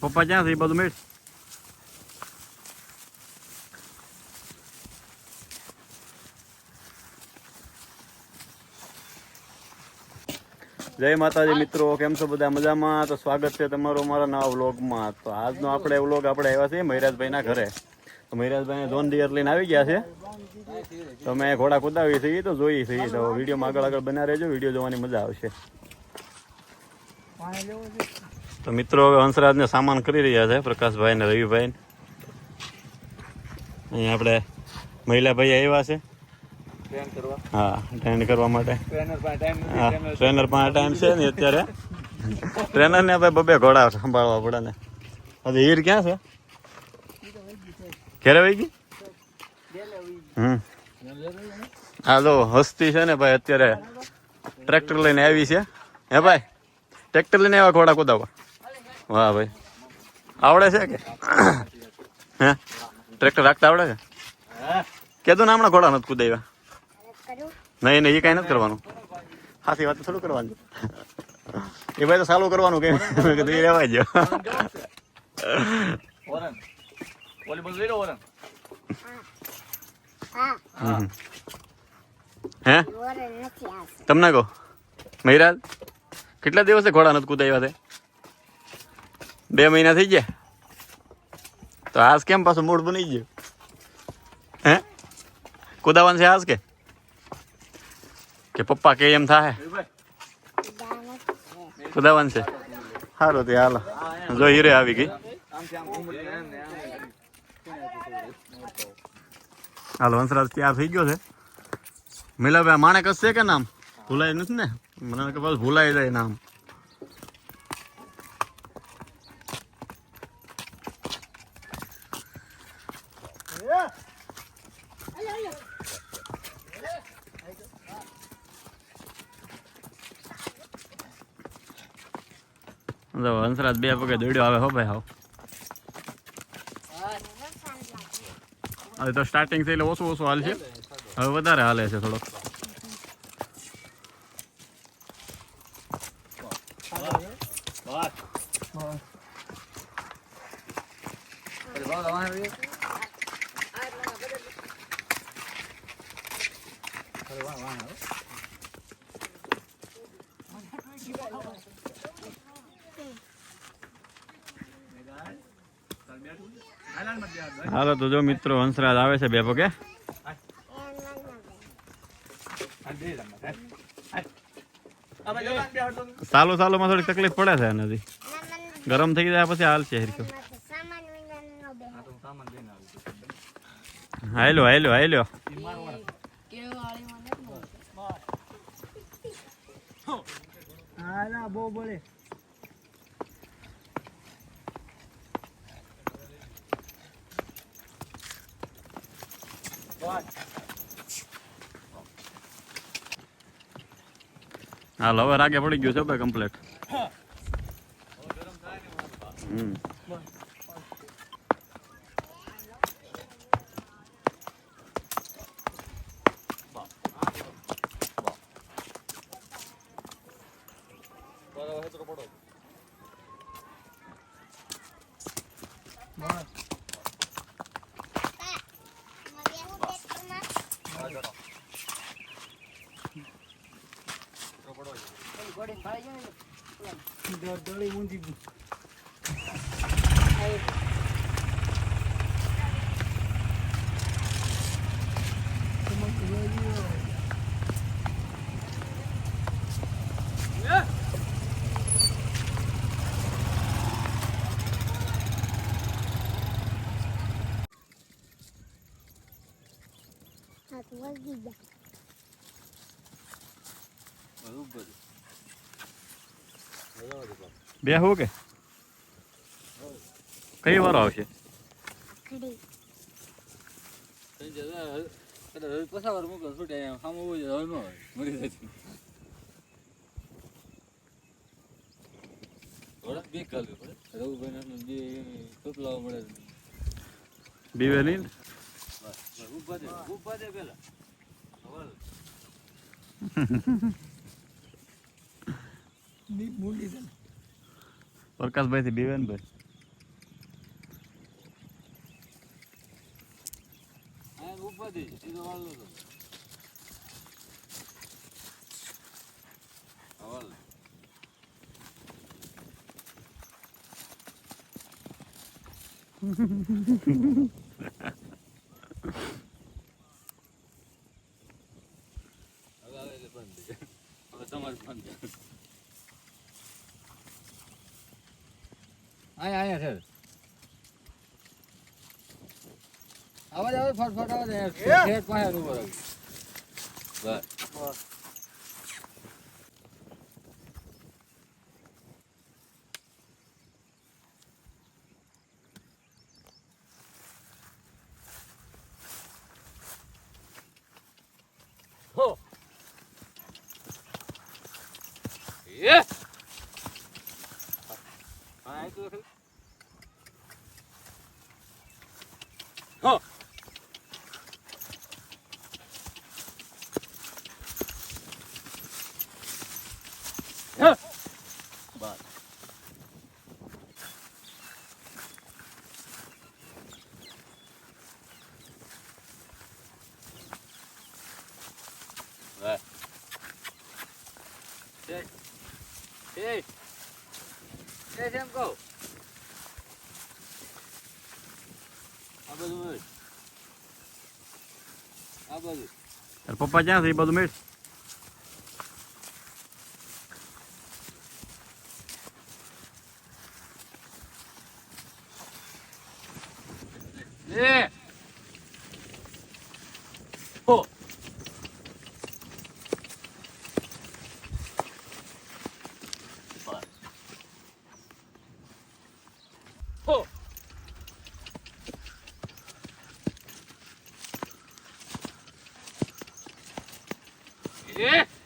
પપ્પા ક્યાં છે એ બધું મેળ જય માતાજી મિત્રો. કેમ છો બધા? મજામાં? તો સ્વાગત છે તમારું મારા નવા વ્લોગમાં. તો આજનો આપણે વ્લોગ આપણે આવ્યા છીએ મહિરાજભાઈના ઘરે. તો મહિરાજભાઈને ધોન ડિયર લઈને આવી ગયા છે. તો અમે ઘોડા કુદાવી થઈ તો જોઈ છીએ તો વિડીયોમાં આગળ આગળ બના રહેજો વીડિયો જોવાની મજા આવશે. તો મિત્રો હવે હંસરાજને સામાન કરી રહ્યા છે પ્રકાશભાઈ ને રવિભાઈ અહીંયા આપણે મહિલા ભાઈ આવ્યા છે. હા ટ્રેન કરવા માટે. ટ્રેનર પાસે ટાઈમ હા ટ્રેનર પાસે ટાઈમ છે ને અત્યારે. ટ્રેનર ને આપણે બબે ઘોડા સંભાળવા પડે ને. હજી હીર ક્યાં છે? ઘેરે વહી ગઈ? હમ હાલો હસ્તી છે ને ભાઈ, અત્યારે ટ્રેક્ટર લઈને આવી છે. હે ભાઈ, ટ્રેક્ટર લઈને આવ્યા ઘોડા કુદાવા વાહ ભાઈ. આવડે છે કે? હે? ટ્રેક્ટર રાખતા આવડે છે? કીધું ને હમણાં ઘોડા નથી કુદાવ્યા. નહીં નહીં, એ કાંઈ નથી કરવાનું. સાચી વાત થોડું કરવાનું. એ ભાઈ તો સારું કરવાનું કે? કીધું, એ રહેવા જો. ઓરન. ઓલી બાજુ લઈ લો ઓરન. હે? તમને કહો? મહિરાજ કેટલા દિવસે ઘોડા નથી કૂદાવ્યા તે? બે મહિના થઈ ગયા? તો આજ કેમ પાછું મૂડ બની ગયું? હે? કુદાવાનું છે આજ કે? કે પપ્પા કે એમ થાય કુદાવાનું છે? સારું તે હાલો. જો હીરે આવી ગઈ. હાલો હંસરાજ તૈયાર થઈ ગયો છે? મિલાભાઈ માણેક કશે કે નામ? ભૂલાય નથી ને? મને બસ ભૂલાઈ જાય નામ. હંસરાજ બે પગે દોડ્યો આવે હો ભાઈ, હાવ. હવે તો સ્ટાર્ટિંગ છે એટલે ઓછું ઓછું હાલ છે હવે વધારે હાલે છે થોડોક બસ. અરે બાબા, વાહ, રે. અરે વાહ, વાહ, હો. હાલો, તો જો મિત્રો હંસરાજ આવે છે બે પગે. સાલો સાલો માં થોડીક તકલીફ પડે છે એનાથી ગરમ થઈ જાય પછી હાલ છે હરખ્યો આ તો હું સામાન લઈને આવું હાલ હવે રાગે પડી ગયું છે ભાઈ કમ્પ્લેટ હમ બરાબર, હેતરો પડો. હા, પડો. બધું બધું. બરાબર છે, બાપ. બે હું કે? કઈ વારો આવશે? બીવે નહીં ઊભા દે ઊભા દે પેલા. ની મૂંડી છે પ્રકાશભાઈ થી બીવે ને ભાઈ આ ઉપાધિ સીધો વાળલો તો આ વાળ. હવે આવે એટલે બંધ થઈ જાય. હવે તમારે બંધ છે. આયા અહીંયા છે. આવાજ આવે ફટફટ આવે. શેઠ પાસે બસ. હો હા બસ બસ Hey. Hey. Hey, Sam, go. આ બાજુ. તાર પપ્પા ક્યાં છે એ બધું મેળ લે. હો. બસ. હો. એ